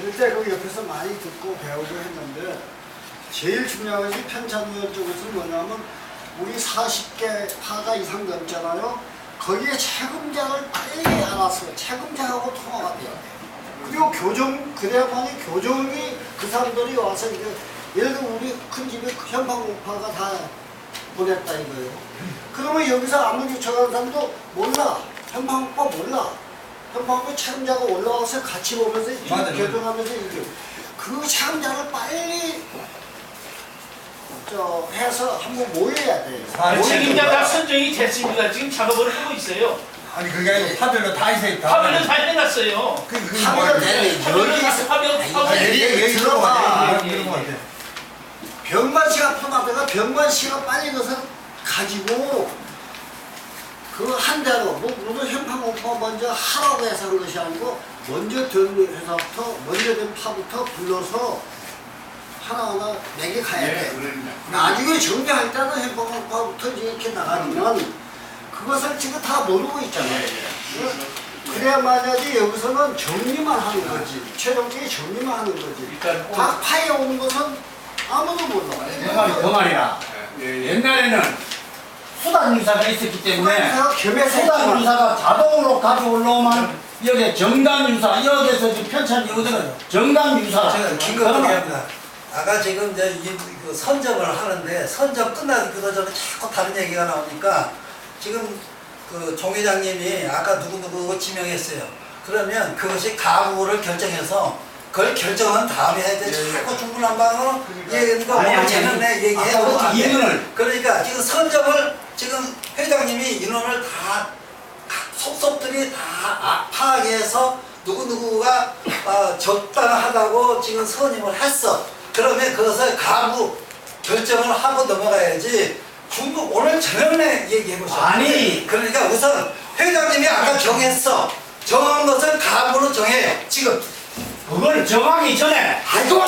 그럴 때그 옆에서 많이 듣고 배우고 했는데 제일 중요한 것이 편찬위원 쪽에서는 뭐냐면 우리 40개 파가 이상 넘잖아요. 거기에 책임자를 빨리 알아서 책임자하고 통화가 돼요. 그리고 교정 그래야만이 교정이 그 사람들이 와서 이게 예를 들어 우리 큰 집에 현방공파가 다 보냈다 이거예요. 그러면 여기서 아무 요청하는 사람도 몰라. 현방공파 몰라. 현방공파 책임자가 올라와서 같이 보면서 이렇게 맞아요. 교정하면서 이게 그 책임자를 빨리 저 해서 한번 모여야 돼요. 아, 모여야 책임자 다. 선정이 됐습니다. 지금 작업을 하고 있어요. 아니 그게 아니고 파별로 다 있어요. 다. 화면은 다 해놨어요. 그 그게 하면 뭐야? 되네. 화면은 여기 다 화면 아, 화면 얘기 얘기 들어봐. 들어봐. 얘기 들어봐. 병만 씨가 편하다가 병만 씨가 빨리 가서 가지고 그 한 대로 뭐 모두 현판 오빠 먼저 하라고 해서 한 것이 아니고 먼저 된 회사부터 먼저 된 파부터 불러서 하나하나 내게 가야 돼. 나중에 정리할 때는 현판 오빠부터 이렇게 나가지만 그것을 지금 다 모르고 있잖아요. 그래야 만약에 여기서는 정리만 하는 거지. 최종적인 정리만 하는 거지. 일단 각 파에 오는 것은 아무도 몰라. 그 말이 그 말이라. 옛날에는 수단 유사가 있었기 때문에 수단 겸해서 수단 했지만 유사가 자동으로 가져올라오면 여기 정단 유사 여기서 지금 편찬이 오거든요. 정단 유사. 제가 긴급하게 합니다. 아까 지금 이제 이, 그 선점을 하는데 선점 끝나기도 전에 자꾸 다른 얘기가 나오니까 지금 그 종 회장님이 아까 누구누구 지명했어요. 그러면 그것이 가구를 결정해서 그걸 결정한 다음에 해야 돼. 자꾸 중구난방으로 얘기하니까 아니, 아니, 제는 아니. 내 얘기해. 아까 놓으면 안 돼. 그러니까 지금 회장님이 인원을 다 속속들이 다 아- 파악해서 누구누구가 어, 적당하다고 지금 선임을 했어. 그러면 그것을 가부 결정을 하고 넘어가야지 중국 오늘 저녁에 얘기해 보셔. 아니. 그러니까 우선 회장님이 아까 정했어. 정한 것을 가부로 정해요. 지금. 그걸 정하기 전에 아이고